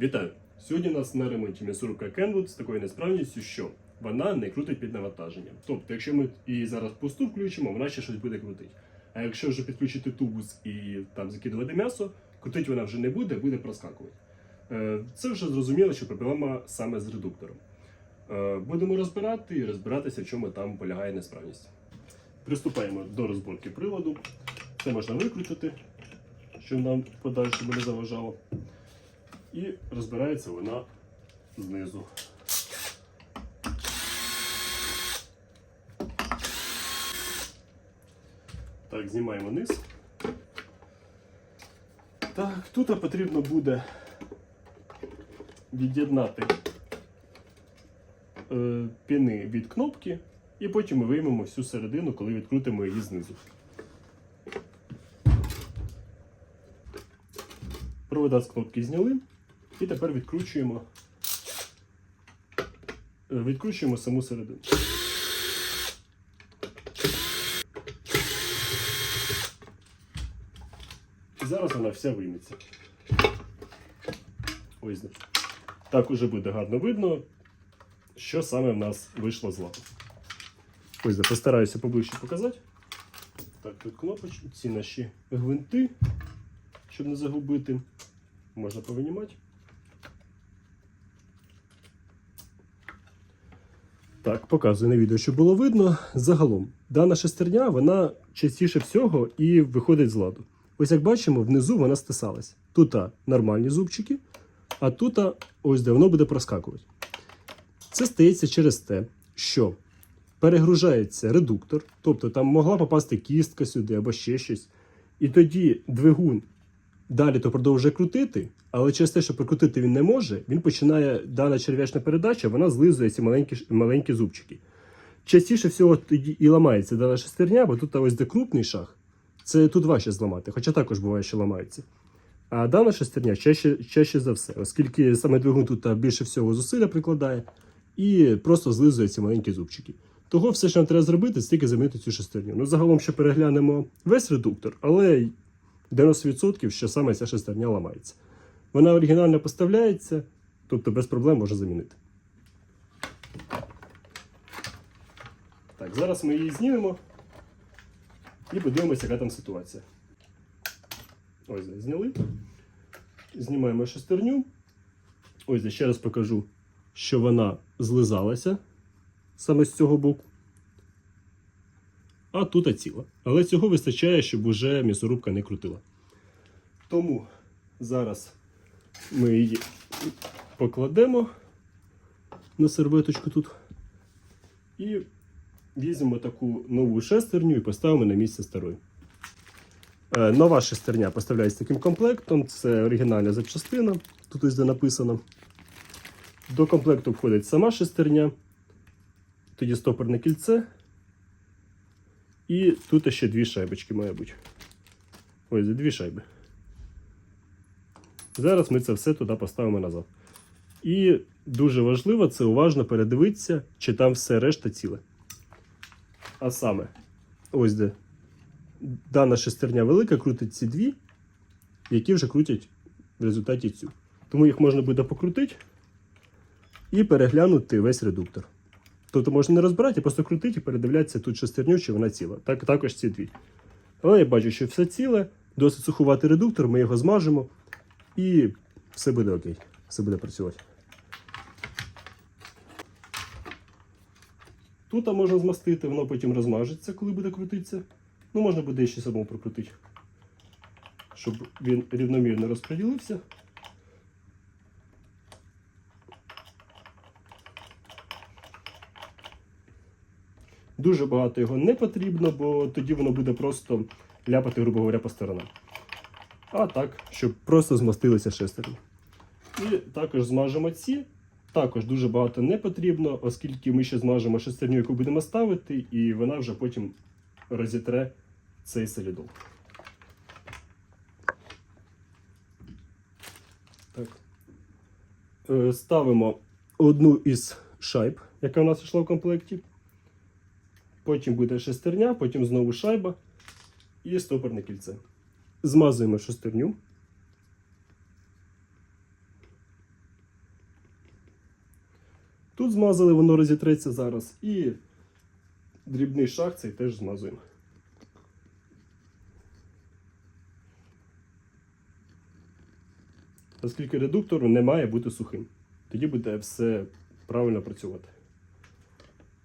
Вітаю! Сьогодні у нас на ремонті м'ясорубка Kenwood з такою несправністю, що вона не крутить під навантаженням. Тобто, якщо ми її зараз пусту включимо, вона ще щось буде крутити. А якщо вже підключити тубус і там закидувати м'ясо, крутить вона вже не буде, буде проскакувати. Е, Це вже зрозуміло, що проблема саме з редуктором. Е, Будемо розбирати і розбиратися, в чому там полягає несправність. Приступаємо до розборки приладу. Це можна викрутити, щоб нам подальше не заважало. І розбирається вона знизу. Так, знімаємо низ. Так, тут потрібно буде від'єднати е, піни від кнопки, і потім ми виймемо всю середину, коли відкрутимо її знизу. Провода з кнопки зняли. І тепер відкручуємо. е, Відкручуємо саму середину. І зараз вона вся вийметься. Ось. Так уже буде гарно видно, що саме в нас вийшло з ладу. Ось постараюся поближче показати. Так, тут кнопочки, ці наші гвинти, щоб не загубити. Можна повинімати. Так, показую на відео, щоб було видно. Загалом, дана шестерня, вона частіше всього і виходить з ладу. Ось як бачимо, внизу вона стисалась. Тут нормальні зубчики, а тут ось де воно буде проскакувати. Це стається через те, що перегружається редуктор, тобто там могла попасти кістка сюди або ще щось. І тоді двигун далі то продовжує крутити, але через те, що прокрутити він не може, він починає дана черв'ячна передача, вона злизує ці маленькі, маленькі зубчики. Частіше всього тоді і ламається дана шестерня, бо тут ось де крупний шаг, це тут важче зламати, хоча також буває, що ламаються. А дана шестерня чаще, чаще за все, оскільки саме двигун тут більше всього зусилля прикладає і просто злизує ці маленькі зубчики. Того все, що нам треба зробити, це тільки замінити цю шестерню. Ну, загалом ще переглянемо весь редуктор, але 90% що саме ця шестерня ламається. Вона оригінально поставляється, тобто без проблем можна замінити. Так, зараз ми її знімемо і подивимося, яка там ситуація. Ось, зняли. Знімаємо шестерню. Ось ще раз покажу, що вона злизалася саме з цього боку. А тут ціла. Але цього вистачає, щоб уже м'ясорубка не крутила. Тому зараз ми її покладемо на серветочку тут. І візьмемо таку нову шестерню і поставимо на місце старої. Е, Нова шестерня поставляється таким комплектом. Це оригінальна запчастина. Тут ось де написано. До комплекту входить сама шестерня, тоді стопорне кільце. І тут ще дві шайбочки, має бути. Ось дві шайби. Зараз ми це все туди поставимо назад. І дуже важливо це уважно передивитися, чи там все решта ціле. А саме, ось де дана шестерня велика, крутить ці дві, які вже крутять в результаті цю. Тому їх можна буде покрутити і переглянути весь редуктор. Тобто можна не розбирати, просто крутити і передивлятися тут шестерню, чи вона ціла. Так, також ці дві. Але я бачу, що все ціле, досить сухуватий редуктор, ми його змажемо і все буде окей. Все буде працювати. Тут можна змастити, воно потім розмажеться, коли буде крутитися. Ну, можна буде ще самому прокрутити, щоб він рівномірно розподілився. Дуже багато його не потрібно, бо тоді воно буде просто ляпати, грубо говоря, по сторонам. А так, щоб просто змастилися шестерні. І також змажемо ці. Також дуже багато не потрібно, оскільки ми ще змажемо шестерню, яку будемо ставити, і вона вже потім розітре цей солідол. Так. Е, Ставимо одну із шайб, яка у нас йшла в комплекті. Потім буде шестерня, потім знову шайба і стопорне кільце. Змазуємо шестерню. Тут змазали, воно розітреться зараз. І дрібний шаг цей теж змазуємо. Оскільки редуктор не має бути сухим. Тоді буде все правильно працювати.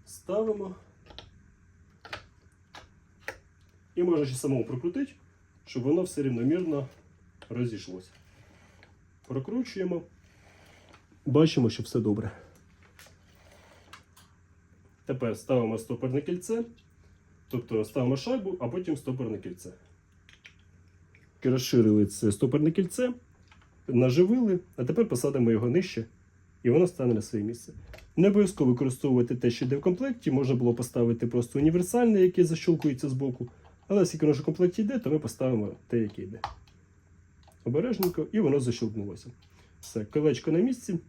Ставимо. І можна ще самому прокрутити, щоб воно все рівномірно розійшлося. Прокручуємо. Бачимо, що все добре. Тепер ставимо стопорне кільце, тобто ставимо шайбу, а потім стопорне кільце. Розширили це стопорне кільце, наживили, а тепер посадимо його нижче, і воно стане на своє місце. Не обов'язково використовувати те, що йде в комплекті, можна було поставити просто універсальне, яке защолкується з боку. Але оскільки в комплекті йде, то ми поставимо те, яке йде. Обережненько, і воно защолкнулося. Все, колечко на місці,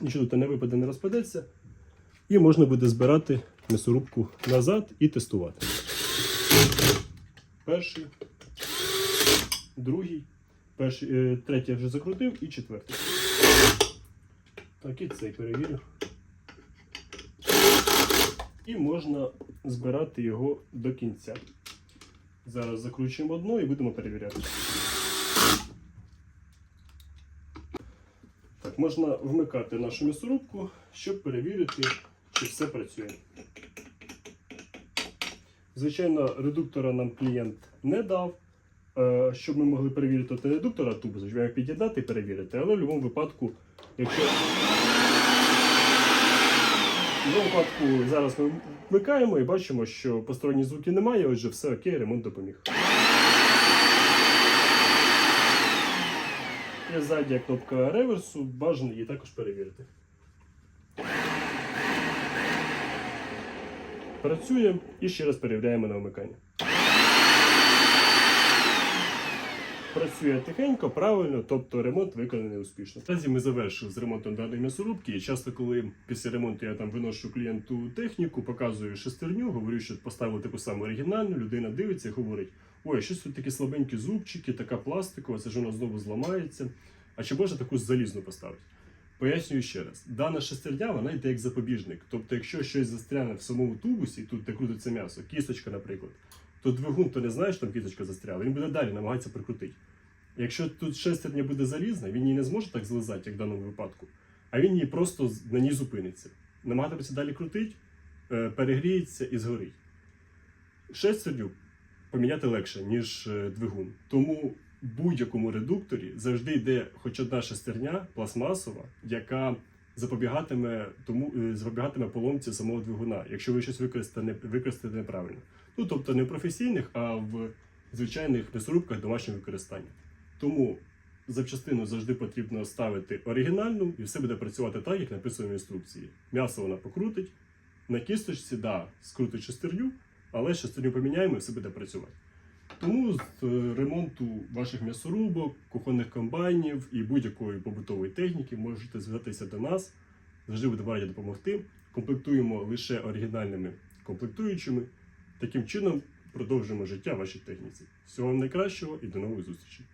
нічого тут не випаде, не розпадеться. І можна буде збирати м'ясорубку назад і тестувати. Перший, другий, перший, е, третій я вже закрутив і четвертий. Так, і цей перевірю. І можна збирати його до кінця. Зараз закручуємо одну і будемо перевіряти. Так, можна вмикати нашу м'ясорубку, щоб перевірити, чи все працює. Звичайно, редуктора нам клієнт не дав. Е, Щоб ми могли перевірити редуктора щоб як під'єднати і перевірити. Але в будь-якому випадку, якщо будь-якому випадку зараз ми вмикаємо і бачимо, що посторонні звуки немає, отже, все окей, ремонт допоміг. Є задня кнопка реверсу, бажано її також перевірити. Працює і ще раз перевіряємо на вмикання. Працює тихенько, правильно, тобто ремонт виконаний успішно. Наразі ми завершили з ремонтом даної м'ясорубки. І часто, коли після ремонту я там виношу клієнту техніку, показую шестерню, говорю, що поставили таку саму оригінальну, людина дивиться і говорить: ой, щось тут такі слабенькі зубчики, така пластикова, це ж вона знову зламається. А чи можна таку залізну поставити? Пояснюю ще раз: дана шестерня вона йде як запобіжник. Тобто, якщо щось застряне в самому тубусі, тут де крутиться м'ясо, кісточка, наприклад, то двигун то не знає, що там кісточка застряла, він буде далі намагатися прикрутити. Якщо тут шестерня буде залізна, він її не зможе так злизати, як в даному випадку, а він її просто на ній зупиниться. Намагатиметься далі крутити, е, перегріється і згорить. Шестерню поміняти легше, ніж е, двигун. Тому в будь-якому редукторі завжди йде хоч одна шестерня пластмасова, яка запобігатиме тому е, запобігатиме поломці самого двигуна, якщо ви щось використаєте, використаєте неправильно. Ну тобто не в професійних, а в звичайних м'ясорубках домашнього використання. Тому запчастину завжди потрібно ставити оригінальну, і все буде працювати так, як написано в інструкції. М'ясо вона покрутить, на кісточці, да, скрутить шестерню, але шестерню поміняємо і все буде працювати. Тому з е, ремонту ваших м'ясорубок, кухонних комбайнів і будь-якої побутової техніки можете звертатися до нас. Завжди будемо раді допомогти. Комплектуємо лише оригінальними комплектуючими. Таким чином продовжуємо життя вашій техніці. Всього вам найкращого і до нових зустрічей!